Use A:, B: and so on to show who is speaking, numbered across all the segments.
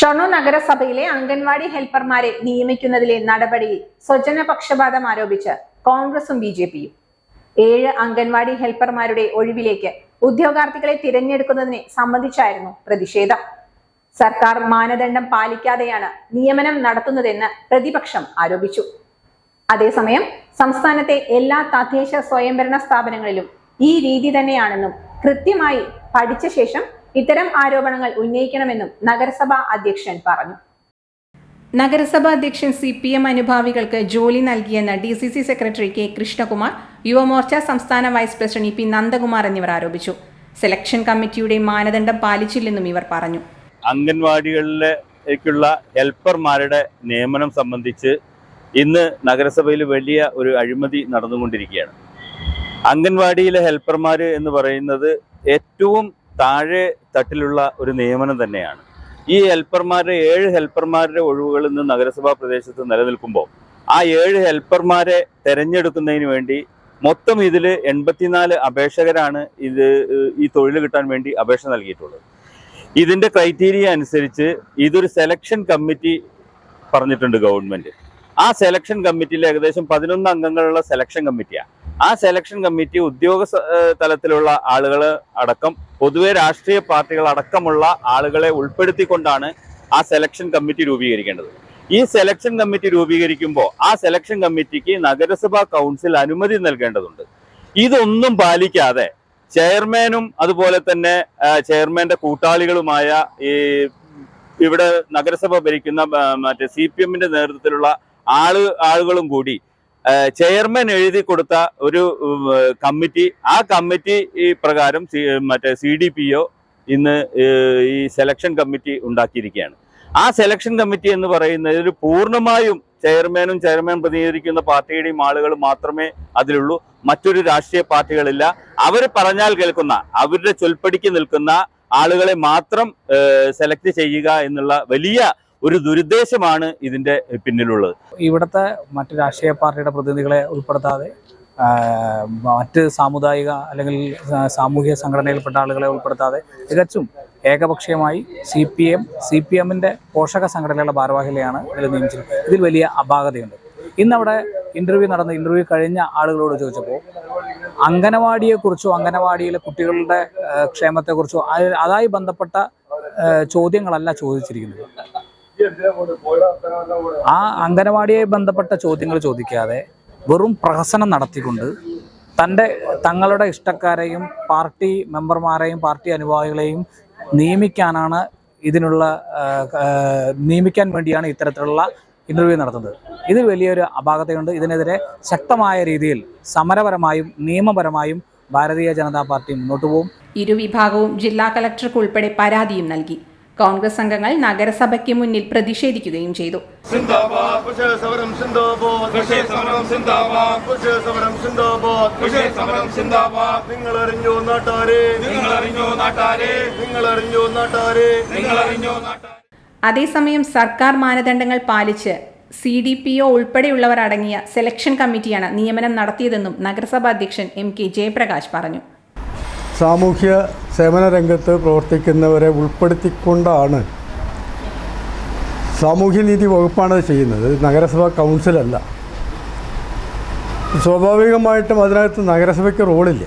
A: ഷൊർണൂർ നഗരസഭയിലെ അംഗൻവാടി ഹെൽപ്പർമാരെ നിയമിക്കുന്നതിലെ നടപടിയിൽ സ്വജന പക്ഷപാതം ആരോപിച്ച് കോൺഗ്രസും ബി ജെ പിയും. ഏഴ് അംഗൻവാടി ഹെൽപ്പർമാരുടെ ഒഴിവിലേക്ക് ഉദ്യോഗാർത്ഥികളെ തിരഞ്ഞെടുക്കുന്നതിനെ സംബന്ധിച്ചായിരുന്നു പ്രതിഷേധം. സർക്കാർ മാനദണ്ഡം പാലിക്കാതെയാണ് നിയമനം നടത്തുന്നതെന്ന് പ്രതിപക്ഷം ആരോപിച്ചു. അതേസമയം സംസ്ഥാനത്തെ എല്ലാ തദ്ദേശ സ്വയംഭരണ സ്ഥാപനങ്ങളിലും ഈ രീതി തന്നെയാണെന്നും കൃത്യമായി പഠിച്ച ശേഷം ഇത്തരം ആരോപണങ്ങൾ ഉന്നയിക്കണമെന്നും നഗരസഭാ അധ്യക്ഷൻ പറഞ്ഞു. നഗരസഭാ അധ്യക്ഷൻ സി പി എം അനുഭാവികൾക്ക് ജോലി നൽകിയെന്ന് D C C secretary K Krishnakumar Yuvamorcha സംസ്ഥാന vice president E P Nandakumar എന്നിവർ ആരോപിച്ചു. സെലക്ഷൻ കമ്മിറ്റിയുടെ മാനദണ്ഡം പാലിച്ചില്ലെന്നും ഇവർ പറഞ്ഞു.
B: അംഗൻവാടികളിലേക്കുള്ള ഹെൽപ്പർമാരുടെ നിയമനം സംബന്ധിച്ച് ഇന്ന് നഗരസഭയിൽ വലിയ ഒരു അഴിമതി നടന്നുകൊണ്ടിരിക്കുകയാണ്. അംഗൻവാടിയിലെ ഹെൽപ്പർമാർ എന്ന് പറയുന്നത് ഏറ്റവും താഴെ തട്ടിലുള്ള ഒരു നിയമനം തന്നെയാണ്. ഈ ഹെൽപ്പർമാരുടെ ഏഴ് ഹെൽപ്പർമാരുടെ ഒഴിവുകളിൽ നിന്ന് നഗരസഭാ പ്രദേശത്ത് നിലനിൽക്കുമ്പോൾ ആ ഏഴ് ഹെൽപ്പർമാരെ തെരഞ്ഞെടുക്കുന്നതിന് വേണ്ടി മൊത്തം ഇതിൽ എൺപത്തിനാല് അപേക്ഷകരാണ് ഇത് ഈ തൊഴിൽ കിട്ടാൻ വേണ്ടി അപേക്ഷ നൽകിയിട്ടുള്ളത്. ഇതിന്റെ ക്രൈറ്റീരിയ അനുസരിച്ച് ഇതൊരു സെലക്ഷൻ കമ്മിറ്റി പറഞ്ഞിട്ടുണ്ട് ഗവൺമെന്റ് ആ സെലക്ഷൻ കമ്മിറ്റിയിൽ ഏകദേശം പതിനൊന്ന് അംഗങ്ങളുള്ള സെലക്ഷൻ കമ്മിറ്റിയാണ് ആ സെലക്ഷൻ കമ്മിറ്റി ഉദ്യോഗ തലത്തിലുള്ള ആളുകൾ അടക്കം പൊതുവെ രാഷ്ട്രീയ പാർട്ടികൾ അടക്കമുള്ള ആളുകളെ ഉൾപ്പെടുത്തിക്കൊണ്ടാണ് ആ സെലക്ഷൻ കമ്മിറ്റി രൂപീകരിക്കേണ്ടത്. ഈ സെലക്ഷൻ കമ്മിറ്റി രൂപീകരിക്കുമ്പോൾ ആ സെലക്ഷൻ കമ്മിറ്റിക്ക് നഗരസഭാ കൗൺസിൽ അനുമതി നൽകേണ്ടതുണ്ട്. ഇതൊന്നും പാലിക്കാതെ ചെയർമാനും അതുപോലെ തന്നെ ചെയർമാന്റെ കൂട്ടാളികളുമായ ഈ ഇവിടെ നഗരസഭ ഭരിക്കുന്ന മറ്റേ സി പി എമ്മിന്റെ നേതൃത്വത്തിലുള്ള ആൾ ആളുകളും കൂടി ചെയർമാൻ എഴുതി കൊടുത്ത ഒരു കമ്മിറ്റി ആ കമ്മിറ്റി ഈ പ്രകാരം മറ്റേ സി ഡി പി ഒ ഇന്ന് ഈ സെലക്ഷൻ കമ്മിറ്റി ഉണ്ടാക്കിയിരിക്കുകയാണ്. ആ സെലക്ഷൻ കമ്മിറ്റി എന്ന് പറയുന്നതിൽ പൂർണമായും ചെയർമാനും ചെയർമാൻ പ്രതിനിധീകരിക്കുന്ന പാർട്ടിയുടെയും ആളുകൾ മാത്രമേ അതിലുള്ളൂ. മറ്റൊരു രാഷ്ട്രീയ പാർട്ടികളില്ല. അവർ പറഞ്ഞാൽ കേൾക്കുന്ന അവരുടെ ചൊൽപ്പടിക്ക് നിൽക്കുന്ന ആളുകളെ മാത്രം സെലക്ട് ചെയ്യുക എന്നുള്ള വലിയ ഒരു ദുരുദ്ദേശമാണ് ഇതിന്റെ പിന്നിലുള്ളത്.
C: ഇവിടുത്തെ മറ്റു രാഷ്ട്രീയ പാർട്ടിയുടെ പ്രതിനിധികളെ ഉൾപ്പെടുത്താതെ മറ്റ് സാമുദായിക അല്ലെങ്കിൽ സാമൂഹിക സംഘടനയിൽപ്പെട്ട ആളുകളെ ഉൾപ്പെടുത്താതെ തികച്ചും ഏകപക്ഷീയമായി C P M C P എമ്മിന്റെ പോഷക സംഘടനകളുടെ ഭാരവാഹികളെയാണ് ഇതിൽ നിയമിച്ചിരിക്കുന്നത്. ഇതിൽ വലിയ അപാകതയുണ്ട്. ഇന്നവിടെ ഇന്റർവ്യൂ നടന്ന ഇന്റർവ്യൂ കഴിഞ്ഞ ആളുകളോട് ചോദിച്ചപ്പോൾ അംഗനവാടിയെക്കുറിച്ചോ അംഗനവാടിയിലെ കുട്ടികളുടെ ക്ഷേമത്തെക്കുറിച്ചോ അതായി ബന്ധപ്പെട്ട ചോദ്യങ്ങളല്ല ചോദിച്ചിരിക്കുന്നത്. ആ അംഗനവാടിയെ ബന്ധപ്പെട്ട ചോദ്യങ്ങൾ ചോദിക്കാതെ വെറും പ്രഹസനം നടത്തിക്കൊണ്ട് തന്റെ തങ്ങളുടെ ഇഷ്ടക്കാരെയും പാർട്ടി മെമ്പർമാരെയും പാർട്ടി അനുഭാവികളെയും നിയമിക്കാനാണ് ഇതിനുള്ള നിയമിക്കാൻ വേണ്ടിയാണ് ഇത്തരത്തിലുള്ള ഇന്റർവ്യൂ നടത്തുന്നത്. ഇത് വലിയൊരു അപാകതയുണ്ട്. ഇതിനെതിരെ ശക്തമായ രീതിയിൽ സമരപരമായും നിയമപരമായും ഭാരതീയ ജനതാ പാർട്ടി മുന്നോട്ട് പോകും.
A: ഇരുവിഭാഗവും ജില്ലാ കളക്ടർക്ക് ഉൾപ്പെടെ പരാതിയും നൽകി. കോൺഗ്രസ് അംഗങ്ങൾ നഗരസഭയ്ക്ക് മുന്നിൽ പ്രതിഷേധിക്കുകയും ചെയ്തു.
D: നിങ്ങൾ അറിഞ്ഞോ നാട്ടാരെ
E: നിങ്ങൾ അറിഞ്ഞോ നാട്ടാരെ?
D: നിങ്ങൾ അറിഞ്ഞോ നാട്ടാരെ?
E: നിങ്ങൾ അറിഞ്ഞോ നാട്ടാരെ?
A: അതേസമയം സർക്കാർ മാനദണ്ഡങ്ങൾ പാലിച്ച് സി ഡി പി ഒ ഉൾപ്പെടെയുള്ളവർ അടങ്ങിയ സെലക്ഷൻ കമ്മിറ്റിയാണ് നിയമനം നടത്തിയതെന്നും നഗരസഭാ അധ്യക്ഷൻ എം കെ ജയപ്രകാശ് പറഞ്ഞു.
F: സാമൂഹ്യ സേവന രംഗത്ത് പ്രവർത്തിക്കുന്നവരെ ഉൾപ്പെടുത്തിക്കൊണ്ടാണ് സാമൂഹ്യനീതി വകുപ്പാണ് ചെയ്യുന്നത്. നഗരസഭാ കൗൺസിലല്ല. സ്വാഭാവികമായിട്ടും അതിനകത്ത് നഗരസഭയ്ക്ക് റോളില്ല.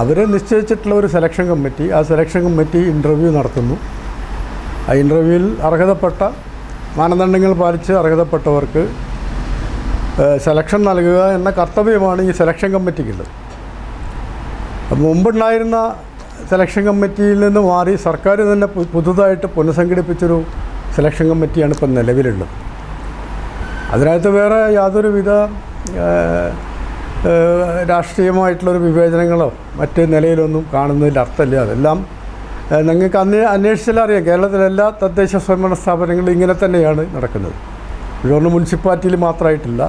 F: അവർ നിശ്ചയിച്ചിട്ടുള്ള ഒരു സെലക്ഷൻ കമ്മിറ്റി. ആ സെലക്ഷൻ കമ്മിറ്റി ഇന്റർവ്യൂ നടത്തുന്നു. ആ ഇന്റർവ്യൂവിൽ അർഹതപ്പെട്ട മാനദണ്ഡങ്ങൾ പാലിച്ച് അർഹതപ്പെട്ടവർക്ക് സെലക്ഷൻ നൽകുക എന്ന കർത്തവ്യമാണ് ഈ സെലക്ഷൻ കമ്മിറ്റിക്കുള്ളത്. മുമ്പുണ്ടായിരുന്ന സെലക്ഷൻ കമ്മിറ്റിയിൽ നിന്ന് മാറി സർക്കാർ തന്നെ പുതുതായിട്ട് പുനഃസംഘടിപ്പിച്ചൊരു സെലക്ഷൻ കമ്മിറ്റിയാണ് ഇപ്പം നിലവിലുള്ളത്. അതിനകത്ത് വേറെ യാതൊരുവിധ രാഷ്ട്രീയമായിട്ടുള്ളൊരു വിവേചനങ്ങളോ മറ്റ് നിലയിലൊന്നും കാണുന്നതിൽ അർത്ഥമില്ല. അതെല്ലാം നിങ്ങൾക്ക് അന്വേ അന്വേഷിച്ചാൽ അറിയാം കേരളത്തിലെല്ലാ തദ്ദേശ സ്വയംഭരണ സ്ഥാപനങ്ങളും ഇങ്ങനെ തന്നെയാണ് നടക്കുന്നത്. ഷൊർണൂർ മുനിസിപ്പാലിറ്റിയിൽ മാത്രമായിട്ടില്ല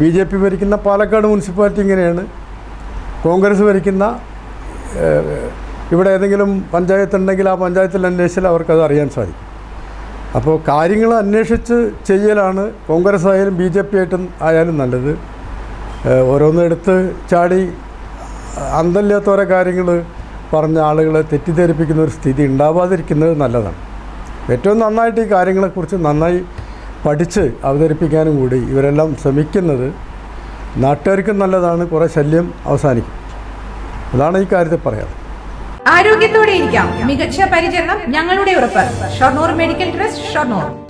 F: ബി ജെ പി ഭരിക്കുന്ന പാലക്കാട് മുനിസിപ്പാലിറ്റി ഇങ്ങനെയാണ്. കോൺഗ്രസ് ഭരിക്കുന്ന ഇവിടെ ഏതെങ്കിലും പഞ്ചായത്ത് ഉണ്ടെങ്കിൽ ആ പഞ്ചായത്തിൽ അന്വേഷിച്ചാൽ അവർക്കത് അറിയാൻ സാധിക്കും. അപ്പോൾ കാര്യങ്ങൾ അന്വേഷിച്ച് ചെയ്യലാണ് കോൺഗ്രസ് ആയാലും ബി ജെ പി ആയിട്ടും ആയാലും നല്ലത്. ഓരോന്നെടുത്ത് ചാടി അന്തല്ലാത്ത ഓരോ കാര്യങ്ങൾ പറഞ്ഞ ആളുകളെ തെറ്റിദ്ധരിപ്പിക്കുന്ന ഒരു സ്ഥിതി ഉണ്ടാവാതിരിക്കുന്നത് നല്ലതാണ്. ഏറ്റവും നന്നായിട്ട് ഈ കാര്യങ്ങളെക്കുറിച്ച് നന്നായി പഠിച്ച് അവതരിപ്പിക്കാനും കൂടി ഇവരെല്ലാം ശ്രമിക്കുന്നത് നാട്ടുകാർക്കും നല്ലതാണ് കുറേ ശല്യം അവസാനിക്കും. അതാണ് ഈ കാര്യത്തിൽ പറയാം
A: ആരോഗ്യത്തോടെ ഇരിക്കാം. മികച്ച പരിചരണം ഞങ്ങളുടെ ഉറപ്പ്. Shoranur medical trust Shoranur.